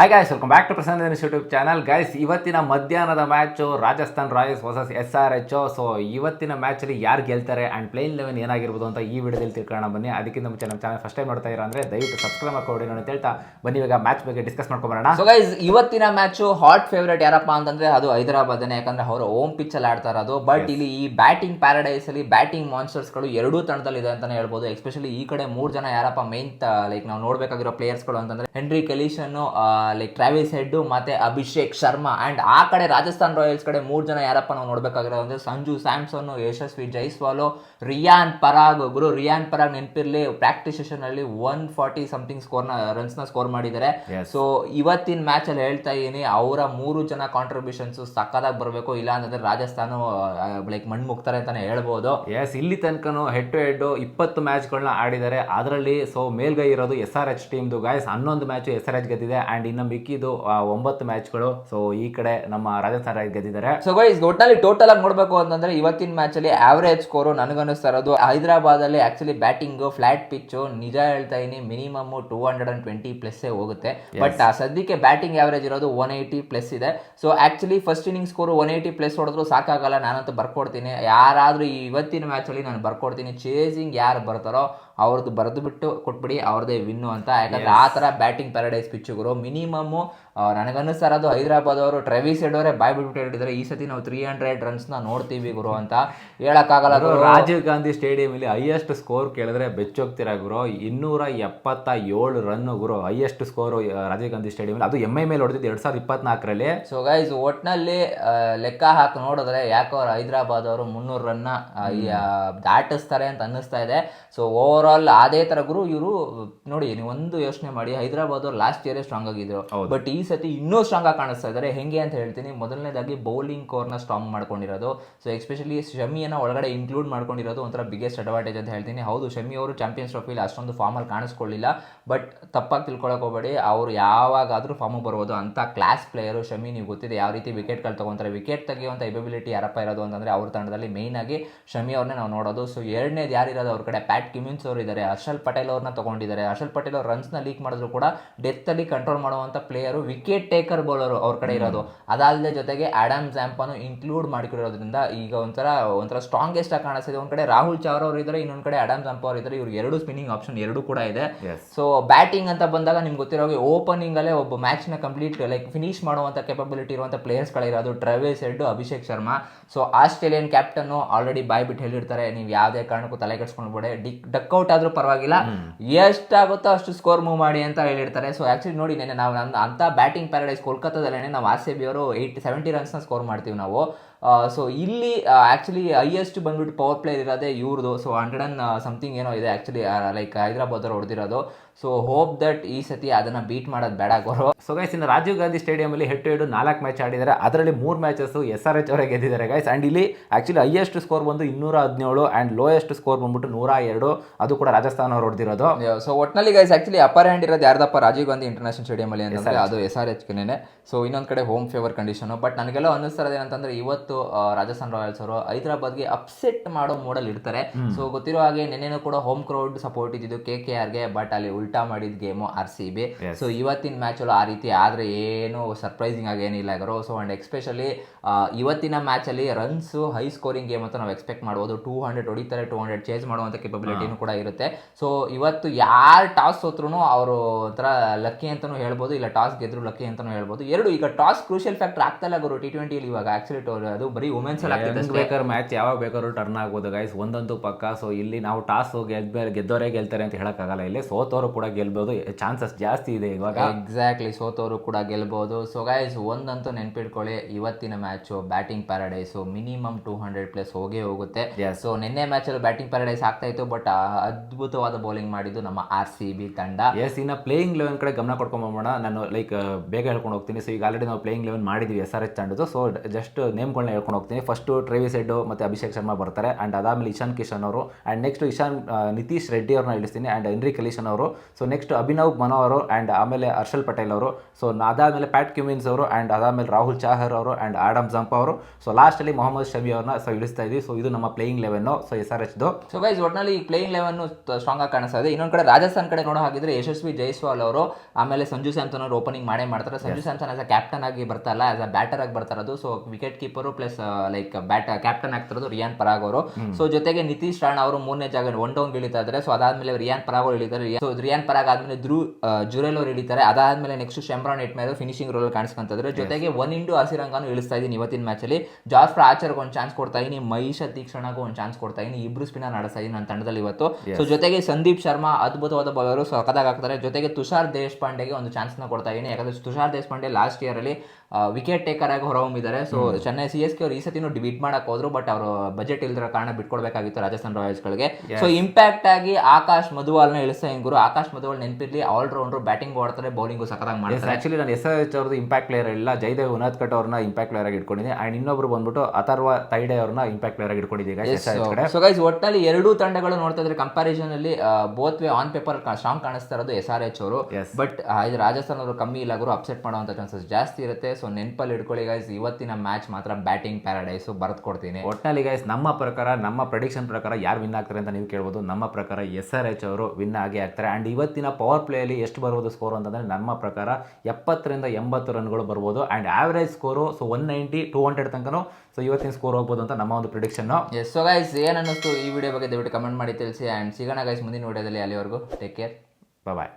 Hi guys welcome back to Prasanna Dinesh YouTube channel guys ಇವತ್ತಿನ ಮಧ್ಯಾಹ್ನದ match Rajasthan Royals versus S R H so ಇವತ್ತಿನ ಮ್ಯಾಚಲ್ಲಿ ಯಾರು ಗೆಲ್ತಾರೆ ಆ್ಯಂಡ್ ಪ್ಲೇನ್ ಲೆವೆನ್ ಏನಾಗಿರ್ಬೋದು ಅಂತ ಈ ವಿಡಿಯೋದಲ್ಲಿ ತಿಳ್ಕೊಳ್ಳೋಣ ಬನ್ನಿ. ಅದಕ್ಕಿಂತ ಮುಂಚೆ ನಮ್ಮ ಚಾನಲ್ ಫಸ್ಟ್ ಟೈಮ್ ನೋಡ್ತಾ ಇರೋ ಅಂದರೆ ದಯವಿಟ್ಟು ಸಬ್ಸ್ಕ್ರೈಬ್ ಮಾಡ್ಕೊಡಿ ಅಂತ ಹೇಳ್ತಾ ಬನ್ನಿ. ಇವಾಗ ಮ್ಯಾಚ್ ಬಗ್ಗೆ ಡಿಸ್ಕಸ್ ಮಾಡ್ಕೊಂಬರೋಣ. ಸೊ ಗೈಸ್ ಇವತ್ತಿನ ಮ್ಯಾಚು ಹಾಟ್ ಫೇವ್ರೇಟ್ ಯಾರಪ್ಪ ಅಂತಂದರೆ ಅದು ಹೈದರಾಬಾದ್ ಯಾಕಂದ್ರೆ ಅವರು ಓಮ್ ಪಿಚ್ಚಲ್ಲಿ ಆಡ್ತಾ ಇರೋದು. ಬಟ್ ಇಲ್ಲಿ ಈ ಬ್ಯಾಟಿಂಗ್ ಪ್ಯಾರಡೈಸಲ್ಲಿ ಬ್ಯಾಟಿಂಗ್ ಮಾನ್ಸ್ಟರ್ಸ್ಗಳು ಎರಡೂ ತಂಡದಲ್ಲಿ ಇದೆ ಅಂತಾನೆ ಹೇಳ್ಬೋದು. ಎಸ್ಪೆಷಲಿ ಈ ಕಡೆ ಮೂರು ಜನ ಯಾರಪ್ಪ ಮೈನ್ ಲೈಕ್ ನಾವು ನೋಡಬೇಕಾಗಿರೋ ಪ್ಲೇಯರ್ಸ್ಗಳು ಅಂತಂದರೆ Heinrich Klaasen like Travis Head ಮತ್ತೆ ಅಭಿಷೇಕ್ ಶರ್ಮಾ ಅಂಡ್ ಆ ಕಡೆ ರಾಜಸ್ಥಾನ್ ರಾಯಲ್ಸ್ ಕಡೆ ಮೂರು ಜನ ಯಾರಪ್ಪ ನಾವು ನೋಡಬೇಕಾಗಿರೋದು ಅಂದ್ರೆ ಸಂಜು ಸ್ಯಾಮ್ಸನ್ ಯಶಸ್ವಿ ಜೈಸ್ವಾಲು ರಿಯಾನ್ ಪರಾಗ್ ಗುರು ರಿಯಾನ್ ಪರಾಗ್ ನೆನಪಿರಲಿ ಪ್ರಾಕ್ಟೀಸ್ ಸೆಷನ್ ಅಲ್ಲಿ ಒನ್ ಫಾರ್ಟಿ ಸಮಥಿಂಗ್ ಸ್ಕೋರ್ನ ರನ್ಸ್ನ ಸ್ಕೋರ್ ಮಾಡಿದ್ದಾರೆ. ಸೊ ಇವತ್ತಿನ ಮ್ಯಾಚ್ ಅಲ್ಲಿ ಹೇಳ್ತಾ ಇದ್ದೀನಿ ಅವರ ಮೂರು ಜನ ಕಾಂಟ್ರಿಬ್ಯೂಷನ್ಸ್ ಸಕ್ಕದಾಗಿ ಬರಬೇಕು. ಇಲ್ಲ ಅಂತಂದ್ರೆ ರಾಜಸ್ಥಾನ ಲೈಕ್ ಮಣ್ಣು ಮುಗ್ತಾರೆ ಅಂತಾನೆ ಹೇಳ್ಬೋದು. ಎಸ್ ಇಲ್ಲಿ ತನಕನೂ ಹೆಡ್ ಟು ಹೆಡ್ ಇಪ್ಪತ್ತು ಮ್ಯಾಚ್ಗಳನ್ನ ಆಡಿದ್ದಾರೆ. ಅದರಲ್ಲಿ ಸೊ ಮೇಲ್ಗೈ ಇರೋದು ಎಸ್ ಆರ್ ಎಚ್ ಟೀಮ್ದು ಗಾಯ್ಸ್ ಹನ್ನೊಂದು ಮ್ಯಾಚು ಎಸ್ ಆರ್ ಎಚ್ ಗೆದ್ದಿದೆ. ಆ್ಯಂಡ್ ಇನ್ನು ಮಿಕ್ಕಿದ್ದು ಆ, ಒಂಬತ್ತು ಮ್ಯಾಚ್ಗಳು. ಸೊ ಈ ಕಡೆ ನಮ್ಮ ರಾಜಸ್ಥಾನ್ ರಾಯಲ್ಸ್ ಗೆದ್ದಿದ್ದಾರೆ. ಸೊ ಗೈಸ್ ಒಟ್ನಲ್ಲಿ ಟೋಟಲ್ ಆಗಿ ನೋಡಬೇಕು ಅಂತಂದ್ರೆ ಇವತ್ತಿನ ಮ್ಯಾಚ್ ಅಲ್ಲಿ ಆವರೇಜ್ ಸ್ಕೋರ್ ನನಗನ್ನಿಸ್ತಾ ಇರೋದು ಹೈದರಾಬಾದ್ ಅಲ್ಲಿ ಆಕ್ಚುಲಿ ಬ್ಯಾಟಿಂಗ್ ಫ್ಲಾಟ್ ಪಿಚ್ ನಿಜ ಹೇಳ್ತಾ ಇದೀನಿ minimum two hundred and twenty plus ಹೋಗುತ್ತೆ. ಬಟ್ ಸದ್ಯಕ್ಕೆ ಬ್ಯಾಟಿಂಗ್ ಆವರೇಜ್ ಇರೋದು ಒನ್ ಏಯ್ಟಿ ಪ್ಲಸ್ ಇದೆ. So actually first inning score one eighty plus ಹೊಡೆದ್ರು ಸಾಕಾಗಲ್ಲ ನಾನಂತೂ ಬರ್ಕೊಡ್ತೀನಿ. ಯಾರಾದ್ರೂ ಈ ಇವತ್ತಿನ ಮ್ಯಾಚ್ ಅಲ್ಲಿ ನಾನು ಬರ್ಕೊಡ್ತೀನಿ. ಚೇಸಿಂಗ್ ಯಾರು ಬರ್ತಾರೋ ಅವ್ರದ್ದು ಬರೆದು ಬಿಟ್ಟು ಕೊಟ್ಬಿಡಿ ಅವ್ರದೇ ವಿನ್ನು ಅಂತ. ಯಾಕಂದ್ರೆ ಆ ತರ ಬ್ಯಾಟಿಂಗ್ ಪ್ಯಾರಡೈಸ್ ಪಿಚ್ಚುಗಳು ಮಿನಿಮಮ್ ನನಗನ್ನಿಸ್ತಾರೆ ಅದು ಹೈದರಾಬಾದ್ ಅವರು ಟ್ರೆವಿಸ್ ಅವರೇ ಬಾಯ್ ಬಿಟ್ಬಿಟ್ಟು ಹೇಳಿದ್ರೆ ಈ ಸತಿ ನಾವು ತ್ರೀ ಹಂಡ್ರೆಡ್ ರನ್ಸ್ನ ನ ನೋಡ್ತೀವಿ ಗುರು ಅಂತ ಹೇಳೋಕ್ಕಾಗಲ್ಲ ಅದು. ರಾಜೀವ್ ಗಾಂಧಿ ಸ್ಟೇಡಿಯಂ ಇಲ್ಲಿ ಹೈಯೆಸ್ಟ್ ಸ್ಕೋರ್ ಕೇಳಿದ್ರೆ ಬೆಚ್ಚೋಗ್ತೀರಾ ಗುರು? ಇನ್ನೂರ ಎಪ್ಪತ್ತ ಏಳು ರನ್ ಗುರು highest score Rajiv Gandhi stadium ಅದು ಎಂ ಐ ಮೇಲೆ ಹೊಡೆದಿದ್ದು ಎರಡು ಸಾವಿರದ ಇಪ್ಪತ್ನಾಲ್ಕರಲ್ಲಿ. ಸೊ ಗೈಸ್ ಒಟ್ನಲ್ಲಿ ಲೆಕ್ಕ ಹಾಕಿ ನೋಡಿದ್ರೆ ಯಾಕೋ ಹೈದರಾಬಾದ್ ಅವರು ಮುನ್ನೂರು ರನ್ನ ದಾಟಿಸ್ತಾರೆ ಅಂತ ಅನ್ನಿಸ್ತಾ ಇದೆ. ಸೊ ಓವರ್ ಆಲ್ ಅದೇ ತರ ಗುರು ಇವರು ನೋಡಿ ನೀವು ಒಂದು ಯೋಚನೆ ಮಾಡಿ ಹೈದರಾಬಾದ್ ಅವರು ಲಾಸ್ಟ್ ಇಯರ್ ಸ್ಟ್ರಾಂಗ್ ಆಗಿದ್ರು. ಬಟ್ ಈ ಸತಿ ಇನ್ನೂ ಸ್ಟ್ರಾಂಗ್ ಆಗಿ ಕಾಣಿಸ್ತಾ ಇದ್ದಾರೆ. ಹೆಂಗೆ ಅಂತ ಹೇಳ್ತೀನಿ. ಮೊದಲನೇದಾಗಿ ಬೌಲಿಂಗ್ ಕೋರ್ನ ಸ್ಟ್ರಾಂಗ್ ಮಾಡ್ಕೊಂಡಿರೋದು. ಸೊ ಎಸ್ಪೆಷಲಿ ಶಮಿಯನ್ನ ಒಳಗಡೆ ಇನ್ಕ್ಲೂಡ್ ಮಾಡ್ಕೊಂಡಿರೋದು ಒಂಥರ ಬಿಗ್ಗೆಸ್ಟ್ ಅಡ್ವಾಂಟೇಜ್ ಅಂತ ಹೇಳ್ತೀನಿ. ಹೌದು ಶಮಿ ಅವರು ಚಾಂಪಿಯನ್ಸ್ ಟ್ರೋಫಿಲಿ ಅಷ್ಟೊಂದು ಫಾರ್ಮಲ್ಲಿ ಕಾಣಿಸ್ಕೊಳ್ಳಿಲ್ಲ. ಬಟ್ ತಪ್ಪಾಗಿ ತಿಳ್ಕೊಳಕ್ ಹೋಗಬೇಡಿ. ಅವ್ರು ಯಾವಾಗಾದ್ರೂ ಫಾರ್ಮಿಗೆ ಬರ್ಬೋದು ಅಂತ ಕ್ಲಾಸ್ ಪ್ಲೇಯರು ಶಮಿ ನೀವು ಗೊತ್ತಿದೆ ಯಾವ ರೀತಿ ವಿಕೆಟ್ಗಳು ತಗೊಂತಾರೆ. ವಿಕೆಟ್ ತೆಗೆಯುವಂಥ ಎಬಿಲಿಟಿ ಯಾರಪ್ಪ ಇರೋದು ಅಂತಂದ್ರೆ ಅವ್ರ ತಂಡದಲ್ಲಿ ಮೇಯ್ನ್ ಆಗಿ ಶಮಿ ಅವ್ರನ್ನೇ ನಾವು ನೋಡೋದು. ಸೊ ಎರಡನೇದು ಯಾರಿರೋದು ಅವ್ರ ಕಡೆ? ಪ್ಯಾಟ್ ಕಿಮಿನ್ಸ್ ಅವರು ಇದ್ದಾರೆ. ಹರ್ಷಲ್ ಪಟೇಲ್ ಅವ್ರನ್ನ ತಗೊಂಡಿದ್ದಾರೆ. ಹರ್ಷಲ್ ಪಟೇಲ್ ಅವ್ರು ರನ್ಸ್ನ ಲೀಕ್ ಮಾಡಿದ್ರು ಕೂಡ ಡೆತ್ ಅಲ್ಲಿ ಕಂಟ್ರೋಲ್ ಮಾಡುವಂಥ ಪ್ಲೇಯರು ವಿಕೆಟ್ ಟೇಕರ್ ಬೌಲರು ಅವ್ರ ಕಡೆ ಇರೋದು. ಅದಾದ್ರೆ ಜೊತೆಗೆ ಆಡಮ್ ಜಾಂಪನು ಇನ್ಕ್ಲೂಡ್ ಮಾಡ್ಕೊಂಡಿರೋದ್ರಿಂದ ಈಗ ಒಂಥರ ಒಂಥರ ಸ್ಟ್ರಾಂಗೆಸ್ಟ್ ಆಗಿ ಕಾಣಿಸ್ತಿದೆ ಒಂದ್ ಕಡೆ ರಾಹುಲ್ ಚಾವ್ರ ಅವರು ಇದ್ದಾರೆ ಇನ್ನೊಂದ್ ಕಡೆ ಆಡಮ್ ಜಾಂಪ ಅವರು ಇದ್ದಾರೆ ಇವ್ರಿಗೆ ಎರಡು ಸ್ಪಿನ್ನಿಂಗ್ ಆಪ್ಷನ್ ಎರಡು ಕೂಡ ಇದೆ. ಸೊ ಬ್ಯಾಟಿಂಗ್ ಅಂತ ಬಂದಾಗ ನಿಮ್ಗೆ ಗೊತ್ತಿರೋ ಹಾಗೆ ಓಪನಿಂಗ್ ಅಲ್ಲೇ ಒಬ್ಬ ಮ್ಯಾಚ್ನ ಕಂಪ್ಲೀಟ್ ಲೈಕ್ ಫಿನಿಶ್ ಮಾಡುವಂಥ ಕೆಪಬಿಲಿಟಿ ಇರುವಂಥ ಪ್ಲೇಯರ್ಸ್ಗಳಿರೋದು ಗಳಿರೋದು Travis Head Abhishek Sharma so Australian captain already ಬಾಯ್ ಬಿಟ್ಟು ಹೇಳಿರ್ತಾರೆ ನೀವು ಯಾವುದೇ ಕಾರಣಕ್ಕೂ ತಲೆ ಕೆಡ್ಸ್ಕೊಂಡ್ಬಿಡೆ. ಡಿಕ್ ಡಕ್ಔಟ್ ಆದ್ರೂ ಪರವಾಗಿಲ್ಲ. ಎಷ್ಟಾಗುತ್ತೋ ಅಷ್ಟು ಸ್ಕೋರ್ ಮೂವ್ ಮಾಡಿ ಅಂತ ಹೇಳಿರ್ತಾರೆ. ಸೊ ಆಕ್ಚುಲಿ ನೋಡಿ ನೆನೆ ನಾವು ನಮ್ಮ ಅಂತ ಬ್ಯಾಟಿಂಗ್ ಪ್ಯಾರಡೈಸ್ ಕೋಲ್ಕತ್ತಾದಲ್ಲೇ ನಾವು ಆರ್ ಸಿ ಬಿ ಅವರು ಏಯ್ಟ್ ಸೆವೆಂಟಿ ರನ್ಸ್ನ ಸ್ಕೋರ್ ಮಾಡ್ತೀವಿ ನಾವು. ಸೊ ಇಲ್ಲಿ ಆ್ಯಕ್ಚುಲಿ ಹೈಯೆಸ್ಟ್ ಬಂದ್ಬಿಟ್ಟು ಪವರ್ ಪ್ಲೇಯರ್ ಇರೋದೇ ಇವ್ರದ್ದು ಸೊ ಹಂಡ್ರೆಡ್ ಆ್ಯಂಡ್ ಸಮಥಿಂಗ್ ಏನೋ ಇದೆ ಆ್ಯಕ್ಚುಲಿ ಲೈಕ್ ಹೈದರಾಬಾದ್ ಅವ್ರು ಹೊಡೆದಿರೋದು. ಸೊ ಹೋಪ್ ದಟ್ ಈ ಸತಿ ಅದನ್ನ ಬೀಟ್ ಮಾಡೋದು ಬೇಡ ಗೌರವ ಸೊ ಗೈಸ್ ಇನ್ನು ರಾಜೀವ್ ಗಾಂಧಿ ಸ್ಟೇಡಿಯಂ ಅಲ್ಲಿ ಹೆಡ್ ಟು ಹೆಡ್ ನಾಲ್ಕು ಮ್ಯಾಚ್ ಆಡಿದ್ದಾರೆ. ಅದರಲ್ಲಿ ಮೂರು ಮ್ಯಾಚಸ್ಸು ಎಸ್ ಆರ್ ಎಚ್ ಅವರೇ ಗೆದ್ದಿದ್ದಾರೆ ಗೈಸ್ ಆ್ಯಂಡ್ ಇಲ್ಲಿ ಆಕ್ಚುಲಿ ಹೈಯೆಸ್ಟ್ ಸ್ಕೋರ್ ಬಂದು ಇನ್ನೂರ ಹದಿನೇಳು ಆ್ಯಂಡ್ ಲೋಯೆಸ್ಟ್ ಸ್ಕೋರ್ ಬಂದ್ಬಿಟ್ಟು ನೂರ ಎರಡು. ಅದು ಕೂಡ ರಾಜಸ್ಥಾನ ಅವರು ಹೊಡೆದಿರೋದು. ಸೊ ಒಟ್ನಲ್ಲಿ ಗೈಸ್ ಆ್ಯಕ್ಚುಲಿ ಅಪರ್ ಹ್ಯಾಂಡ್ ಇರೋದು ಯಾರ್ದಪ್ಪ? ರಾಜೀವ್ ಗಾಂಧಿ ಇಂಟರ್ನ್ಯಾಷನಲ್ ಸ್ಟೇಡಿಯಂ ಅಂತಂದ್ರೆ ಅದು ಎಸ್ ಆರ್ ಎಚ್ ಕೆನೇ ಸೊ ಇನ್ನೊಂದ್ ಕಡೆ ಹೋಮ್ ಫೇವರ್ ಕಂಡೀಷನ್ ಬಟ್ ನನಗೆಲ್ಲ ಅನ್ನಿಸ್ತಾ ಏನಂತಂದ್ರೆ ಇವತ್ತು ರಾಜಸ್ಥಾನ್ ರಾಯಲ್ಸ್ ಅವರು ಹೈದರಾಬಾದ್ಗೆ ಅಪ್ಸೆಟ್ ಮಾಡೋ ಮೋಡಲ್ ಇರ್ತಾರೆ. ಸೊ ಗೊತ್ತಿರೋ ಹಾಗೆ ನೆನ್ನೆನೂ ಕೂಡ ಹೋಮ್ ಕ್ರೌಡ್ ಸಪೋರ್ಟ್ ಇದ್ದಿದ್ದು ಕೆ ಕೆ ಆರ್ಗೆ ಬಟ್ ಅಲ್ಲಿ ಉಲ್ಟಾ ಮಾಡಿದ game R C B so ಇವತ್ತಿನ ಮ್ಯಾಚ್ ಆ ರೀತಿ ಆದ್ರೆ ಏನು ಸರ್ಪ್ರೈಸಿಂಗ್ ಆಗಿ ಏನಿಲ್ಲ ಇರೋ ಸೊ ಅಂಡ್ ಎಕ್ಸ್ಪೆಷಲಿ ಇವತ್ತಿನ ಮ್ಯಾಚ್ ಅಲ್ಲಿ ರನ್ಸ್ ಹೈ ಸ್ಕೋರಿಂಗ್ ಗೇಮ್ ಅಂತ ನಾವು ಎಕ್ಸ್ಪೆಕ್ಟ್ ಮಾಡ್ಬೋದು. ಟೂ ಹಂಡ್ರೆಡ್ ಹೊಡಿತಾರೆ ಟೂ ಹಂಡ್ರೆಡ್ ಚೇಂಜ್ ಮಾಡುವಂತ ಕೆಪಬಿಲಿಟಿನೂ ಕೂಡ ಇರುತ್ತೆ. ಸೊ ಇವತ್ತು ಯಾರು ಟಾಸ್ ಸೋತ್ರು ಅವರು ಒಂಥರ ಲಕ್ಕಿ ಅಂತಾನೂ ಹೇಳ್ಬೋದು. ಇಲ್ಲ ಟಾಸ್ ಗೆದ್ರು ಲಕ್ಕಿ ಅಂತಾನೂ ಹೇಳ್ಬೋದು. ಎರಡು ಈಗ ಟಾಸ್ ಕ್ರೂಷಿಯಲ್ ಫ್ಯಾಕ್ಟರ್ ಆಗ್ತಾ ಇಲ್ಲ ಗುರು ಟಿ ಟ್ವೆಂಟಿಯಲ್ಲಿ ಇವಾಗ. ಆಕ್ಚುಲಿ ಅದು ಬರೀ ವುಮೆನ್ಸ್ ಅಲ್ಲಿ ಬೇಕಾದ್ರೆ ಮ್ಯಾಚ್ ಯಾವಾಗ ಬೇಕಾದ್ರೂ ಟರ್ನ್ ಆಗ್ಬೋದು ಗೈಸ್ ಒಂದಂತೂ ಪಕ್ಕ. ಸೊ ಇಲ್ಲಿ ನಾವು ಟಾಸ್ ಗೆದ್ಮೇಲೆ ಗೆದ್ದವರೇ ಗೆಲ್ತಾರೆ ಅಂತ ಹೇಳಕ್ಕಾಗಲ್ಲ. ಇಲ್ಲಿ ಸೋತವರು ಕೂಡ ಗೆಲ್ಬೋದು. ಚಾನ್ಸಸ್ ಜಾಸ್ತಿ ಇದೆ ಇವಾಗ. ಎಕ್ಸಾಕ್ಟ್ಲಿ ಸೋತವರು ಕೂಡ ಗೆಲ್ಬಹುದು ಸೊ ಗೈಸ್ ಒಂದಂತೂ ನೆನ್ಪಿಟ್ಕೊಳ್ಳಿ. ಇವತ್ತಿನ match batting paradise minimum two hundred plus ಹೋಗೇ ಹೋಗುತ್ತೆ. ಸೊ ನಿನ್ನೆ ಮ್ಯಾಚಲ್ಲಿ ಬ್ಯಾಟಿಂಗ್ ಪ್ಯಾರಡೈಸ್ ಆಗ್ತಾ ಇತ್ತು ಬಟ್ ಅದ್ಭುತವಾದ ಬೌಲಿಂಗ್ ಮಾಡಿದ್ದು ನಮ್ಮ ಆರ್ ಸಿ ಬಿ ತಂಡ. ಎಸ್ ಇನ್ನ ಪ್ಲೇಯಿಂಗ್ ಲೆವೆನ್ ಕಡೆ ಗಮನ ಕೊಡ್ಕೊಂಬೋಣ ನಾನು ಲೈಕ್ ಬೇಗ ಹೇಳ್ಕೊಂಡು ಹೋಗ್ತೀನಿ. ಸೊ ಈಗ ಆಲ್ರೆಡಿ ನಾವು ಪ್ಲೇಯಿಂಗ್ ಲೆವೆನ್ ಮಾಡಿದ್ವಿ ಎಸ್ ಆರ್ ಎಚ್ ತಂಡದ್ದು ಸೊ ಜಸ್ಟ್ ನೇಮ್ಗಳನ್ನ ಹೇಳ್ಕೊಂಡು ಹೋಗ್ತೀನಿ. ಫಸ್ಟು ಟ್ರೇವಿಸ್ ಹೆಡ್ ಮತ್ತು ಅಭಿಷೇಕ್ ಶರ್ಮಾ ಬರ್ತಾರೆ. ಆ್ಯಂಡ್ ಅದಾದಮೇಲೆ ಇಶಾನ್ ಕಿಶನ್ ಅವರು. ಆ್ಯಂಡ್ ನೆಕ್ಸ್ಟ್ ಇಶಾನ್ ನಿತೀಶ್ ರೆಡ್ಡಿ ಅವ್ರನ್ನ ಇಳಿಸ್ತೀನಿ. ಆ್ಯಂಡ್ ಎನ್ರಿ ಕಲೀಶನ್ ಅವರು. ಸೊ ನೆಕ್ಸ್ಟ್ ಅಭಿನವ್ ಮನೋ ಅವರು. ಆ್ಯಂಡ್ ಆಮೇಲೆ ಹರ್ಷಲ್ ಪಟೇಲ್ ಅವರು. ಸೊ ಅದಾದಮೇಲೆ ಪ್ಯಾಟ್ ಕ್ಯೂಮಿನ್ಸ್ ಅವರು. ಆ್ಯಂಡ್ ಅದಾದಮೇಲೆ ರಾಹುಲ್ ಚಾಹರ್ ಅವರು. ಆ್ಯಂಡ್ ಆಡಮ್ ಜಂಪ್ ಅವರು. ಸೊ ಲಾಸ್ಟಲ್ಲಿ ಮೊಹಮ್ಮದ್ ಶಮಿ ಅವ್ರನ್ನ ಸೊ ಇಳಿಸ್ತಾ ಇದ್ದೀವಿ ಸೊ ಇದು ನಮ್ಮ playing eleven so S R ಎಚ್ದು so guys ಒಟ್ನಲ್ಲಿ ಈ ಪ್ಲೇಯಿಂಗ್ ಲೆವೆನ್ನು ಸ್ಟ್ರಾಂಗ್ ಆಗಿ ಕಾಣಿಸ್ತಾ ಇದೆ. ಇನ್ನೊಂದು ಕಡೆ ರಾಜಸ್ಥಾನ್ ಕಡೆ ನೋಡೋ ಹಾಗಿದ್ರೆ ಯಶಸ್ವಿ ಜೈಸ್ವಾಲ್ ಅವರು. ಆಮೇಲೆ ಸಂಜು ಸ್ಯಾಮ್ಸನ್ ಅವರು ಓಪನಿಂಗ್ ಮಾಡೇ ಮಾಡ್ತಾರೆ. Sanju Samson as a captain ಆಗಿ ಬರ್ತಾರಲ್ಲ ಆಸ್ ಅ ಬ್ಯಾಟರ್ ಆಗಿ ಬರ್ತಾರದು so wicket keeper plus like bat captain ಆಗ್ತಿರೋದು ರಿಯಾನ್ ಪರಾಗ್ ಅವರು. ಸೊ ಜೊತೆಗೆ ನಿತೀಶ್ ರಾಣಾ ಅವರು ಮೂರನೇ ಜಾಗ ಒನ್ ಡೌನ್ ಇಳಿತಾ ಇದ್ದಾರೆ. ಸೊ ಅದಾದ್ಮೇಲೆ ರಿಯಾನ್ ಪರಾಗ್ ಅವರು ಇಳಿತಾರೆ. ಸೊ ರಿಯಾನ್ ಪರಾಗ್ ಆದ್ಮೇಲೆ ಧ್ರು ಜುರೇಲ್ ಅವರು ಇಳಿತಾರೆ. ಅದಾದ್ಮೇಲೆ ನೆಕ್ಸ್ಟ್ ಶೆಮ್ರಾನ್ ಎಟ್ ಮೇಲೆ ಫಿನಿಶಿಂಗ್ ರೋಲ್ ಕಾಣಿಸ್ಕೊಂತಿದ್ರೆ ಜೊತೆಗೆ ಒನ್ ಇಂಟು ಹಸಿರಂಗಾನು ಇಳಿಸ್ತಾ ಇದೀನಿ ಇವತ್ತಿನ ಮ್ಯಾಚ್ ಅಲ್ಲಿ. ಜಾಫ್ರಾ ಆಚರ್ಗೆ ಒಂದು ಚಾನ್ಸ್ ಕೊಡ್ತಾ ಇದೀನಿ ಮಹಿಷ ತೀಕ್ಷಣಗೂ ಒಂದು ಚಾನ್ಸ್ ಕೊಡ್ತಾ ಇದೀನಿ ಇಬ್ರು ಸ್ಪಿನ್ನರ್ ನಡೆಸ್ತಾ ಇದೀನಿ ನನ್ನ ತಂಡದಲ್ಲಿ ಇವತ್ತು. ಸೊ ಜೊತೆಗೆ ಸಂದೀಪ್ ಶರ್ಮಾ ಅದ್ಭುತವಾದ ಬೌಲರು ಸಖತ್ತಾಗಿ ಹಾಕ್ತಾರೆ. ಜೊತೆಗೆ ತುಷಾರ್ ದೇಶಪಾಂಡೆಗೆ ಒಂದು ಚಾನ್ಸ್ ನ ಕೊಡ್ತಾ ಇದ್ದೀನಿ. ಯಾಕಂದ್ರೆ ತುಷಾರ್ ದೇಶಪಾಂಡೆ ಲಾಸ್ಟ್ ಇಯರಲ್ಲಿ ವಿಕೆಟ್ ಟೇಕರ್ ಆಗಿ ಹೊರಹೊಮ್ಮಿದ್ದಾರೆ so Chennai C S K ಅವರು ಈ ಸತಿನೂ ಬಿಟ್ ಮಾಡಕ್ ಹೋದ್ರು ಬಟ್ ಅವರು ಬಜೆಟ್ ಇಲ್ದಿರೋ ಕಾರಣ ಬಿಟ್ಕೊಡ್ಬೇಕಾಗಿತ್ತು ರಾಜಸ್ಥಾನ್ ರಾಯಲ್ಸ್ ಗಳಿಗೆ. ಸೊ ಇಂಪ್ಯಾಕ್ಟ್ ಆಗಿ ಆಕಾಶ್ ಮಧುವಾಲ್ನ ಇಳಿಸ್ತಾ ಹಿಂಗರು ಆಕಾಶ್ ಮಧುವಾಲ್ ನೆನಪಿರ್ಲಿ ಆಲ್ರೌಂಡರ್ ಬ್ಯಾಟಿಂಗ್ ಆಡ್ತಾರೆ ಬೌಲಿಂಗ್ ಸಖತ್ತಾಗಿ ಮಾಡ್ತಾರೆ. ಆಕ್ಚುಲಿ ನಾನು ಎಸ್ ಎಚ್ ಅವ್ರದ್ದು ಇಂಪ್ಯಾಕ್ಟ್ ಪ್ಲೇಯರ್ ಇಲ್ಲ. ಜಯದೇವ್ ಉನಾದ್ಕಟ್ ಅವ್ರನ್ನ ಇಂಪ್ಯಾಕ್ಟ್ ಪ್ಲೇಯರ್ ಆಗಿ ಇಟ್ಕೊಂಡಿದ್ದೀನಿ. ಆ್ಯಂಡ್ ಇನ್ನೊಬ್ರು ಬಂದ್ಬಿಟ್ಟು ಅಥರ್ವ ತೈಡೆ ಅವ್ರನ್ನ ಇಂಪ್ಯಾಕ್ಟ್ ಪ್ಲೇಯರ್ ಆಗಿ ಕಡೆ. ಸೊ ಗೈಸ್ ಒಟ್ಟಲ್ಲಿ ಎರಡೂ ತಂಡಗಳು ನೋಡ್ತಾ ಇದ್ರೆ ಕಂಪ್ಯಾರಿಸನ್ ಅಲ್ಲಿ both way on paper strong ಕಾಣಿಸ್ತಾ ಇರೋದು ಎಸ್ ಆರ್ ಎಚ್ ಅವರು. ಬಟ್ ಇದು ರಾಜಸ್ಥಾನ್ ಅವರು ಕಮ್ಮಿ ಇಲ್ಲ ಗುರು ಅಪ್ಸೆಟ್ ಮಾಡುವಂತ ಚಾನ್ಸಸ್ ಜಾಸ್ತಿ ಇರುತ್ತೆ. ಸೊ ನೆನಪಲ್ಲಿ ಇಟ್ಕೊಳ್ಳಿ ಗೈಸ್ ಇವತ್ತಿನ ಮ್ಯಾಚ್ ಮಾತ್ರ ಬ್ಯಾಟಿಂಗ್ ಪ್ಯಾರಡೈಸ್ ಕೊಡ್ತೀನಿ. ಒಟ್ಟಿನಲ್ಲಿ ಗೈಸ್ ನಮ್ಮ ಪ್ರಕಾರ ನಮ್ಮ ಪ್ರೆಡಿಕ್ಷನ್ ಪ್ರಕಾರ ಯಾರು ವಿನ್ ಆಗ್ತಾರೆ ಅಂತ ನೀವು ಕೇಳ್ಬೋದು. ನಮ್ಮ ಪ್ರಕಾರ ಎಸ್ ಆರ್ ಎಚ್ ಅವರು ವಿನ್ ಆಗಿ ಆಗ್ತಾರೆ. ಆ್ಯಂಡ್ ಇವತ್ತಿನ ಪವರ್ ಪ್ಲೇಯಲ್ಲಿ ಎಷ್ಟು ಬರ್ಬೋದು ಸ್ಕೋರ್ ಅಂತಂದರೆ ನಮ್ಮ ಪ್ರಕಾರ ಎಪ್ಪತ್ತರಿಂದ ಎಂಬತ್ತು ರನ್ಗಳು ಬರ್ಬೋದು. And average score so one ninety two hundred ತನಕನೂ ಸೊ ಇವತ್ತಿನ ಸ್ಕೋರ್ ಹೋಗ್ಬೋದು ಅಂತ ನಮ್ಮ ಒಂದು ಪ್ರಿಡಿಕ್ಷನ್ನು ಎಸ್ ಸೊ ಗೈಸ್ ಏನ್ ಅನ್ನಿಸ್ತು ಈ ವಿಡಿಯೋ ಬಗ್ಗೆ ದಯವಿಟ್ಟು ಕಮೆಂಟ್ ಮಾಡಿ ತಿಳಿಸಿ. ಆ್ಯಂಡ್ ಸಿಗೋಣ ಗೈಸ್ ಮುಂದಿನ ವಿಡಿಯೋದಲ್ಲಿ ಅಲ್ಲಿವರೆಗೂ. Take care bye